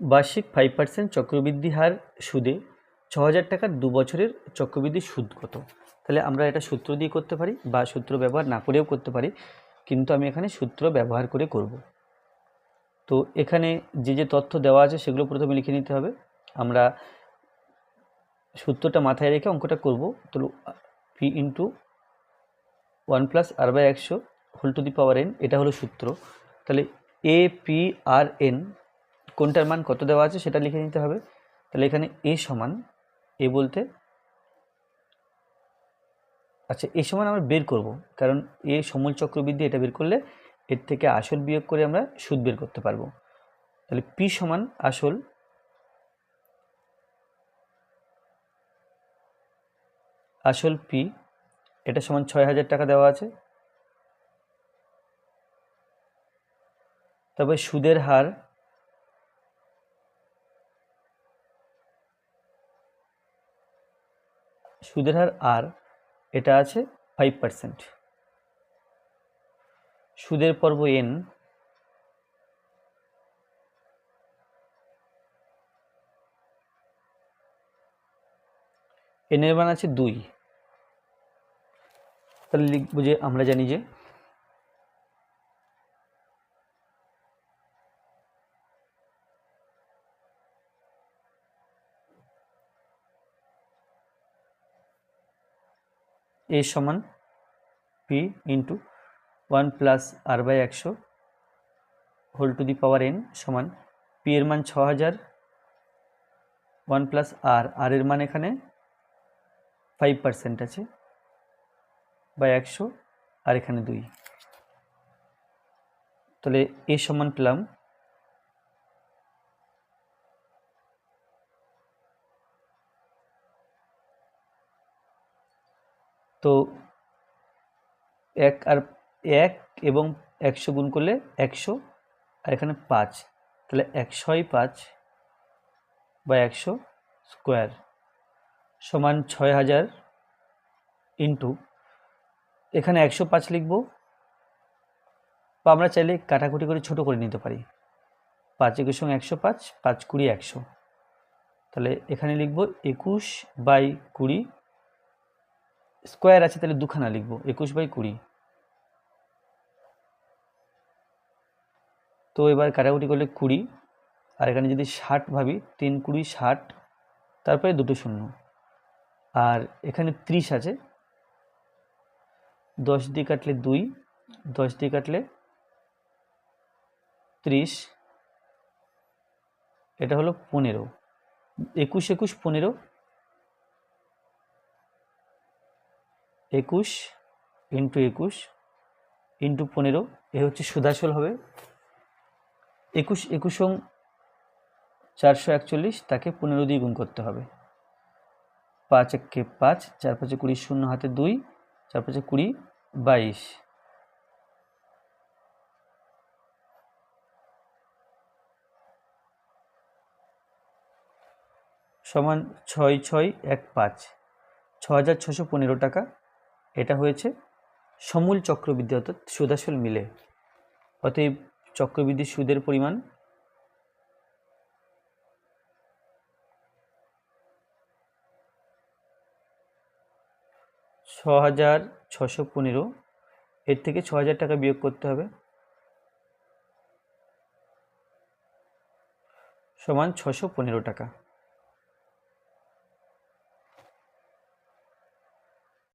বার্ষিক five percent চক্রবৃদ্ধি হার সুদে ছ হাজার টাকার দু বছরের চক্রবৃদ্ধি সুদ কত? তাহলে আমরা এটা সূত্র দিয়ে করতে পারি বা সূত্র ব্যবহার না করেও করতে পারি, কিন্তু আমি এখানে সূত্র ব্যবহার করে করব। তো এখানে যে যে তথ্য দেওয়া আছে সেগুলো প্রথমে লিখে নিতে হবে। আমরা সূত্রটা মাথায় রেখে অঙ্কটা করব। তো P into one plus R by একশো whole to the power N এটা হলো সূত্র। তাহলে এ পি আর এন কোনটার মান কত দেওয়া আছে সেটা লিখে নিতে হবে। তাহলে এখানে এ সমান, এ বলতে আচ্ছা এ সমান আমরা বের করব, কারণ এ সমূল চক্রবৃদ্ধি, এটা বের করলে এর থেকে আসল বিয়োগ করে আমরা সুদ বের করতে পারব। তাহলে পি সমান আসল আসল পি, এটা সমান ছয় হাজার টাকা দেওয়া আছে। তবে সুদের হার সুদের হার আর এটা আছে ফাইভ পার্সেন্ট সুদের পর্ব এন এনের মান আছে দুই। তাহলে লিখব যে আমরা জানি যে এ সমান P into one plus R by একশো whole to the power N সমান পি এর মান ছ হাজার ওয়ান প্লাস আর আর এর মান এখানে ফাইভ পার্সেন্ট আছে বা একশো, আর এখানে দুই। তাহলে এ সমান পেলাম তো এক আর এক এবং একশো গুণ করলে একশো, আর এখানে পাঁচ। তাহলে একশোই পাঁচ বা একশো স্কোয়ার সমান ছয় হাজার ইন্টু। এখানে একশো পাঁচ লিখব। বা আমরা চাইলে কাটাকুটি করে ছোট করে নিতে পারি। পাঁচ একুশ সঙ্গে একশো পাঁচ পাঁচ কুড়ি একশো। তাহলে এখানে লিখব একুশ বাই কুড়ি স্কোয়ার আছে, তাহলে দুখানা লিখব। একুশ বাই কুড়ি। তো এবার কাটাকুটি করলে কুড়ি, আর এখানে যদি ষাট ভাবি, তিন কুড়ি ষাট, তারপরে দুটো শূন্য। আর এখানে ত্রিশ আছে, দশ দিয়ে কাটলে দুই, দশ দিয়ে কাটলে ত্রিশ, এটা হলো পনেরো। একুশ একুশ পনেরো একুশ ইন্টু একুশ ইন্টু পনেরো, এ হচ্ছে সুদাসল হবে। একুশ, একুশং চারশো একচল্লিশ, তাকে পনেরো দিয়ে গুণ করতে হবে। পাঁচ একে পাঁচ, চার পাঁচে কুড়ি শূন্য, হাতে দুই, চার পাঁচে কুড়ি বাইশ। সমান ছয় ছয়, এক, পাঁচ। ছ হাজার ছশো পনেরো টাকা। এটা হয়েছে সমূল চক্রবৃদ্ধি অর্থাৎ সুদাসল মিলে। অতএব চক্রবৃদ্ধি সুদের পরিমাণ ছ হাজার ছশো পনেরো, এর থেকে ছ হাজার টাকা বিয়োগ করতে হবে। সমান ছশো পনেরো টাকা।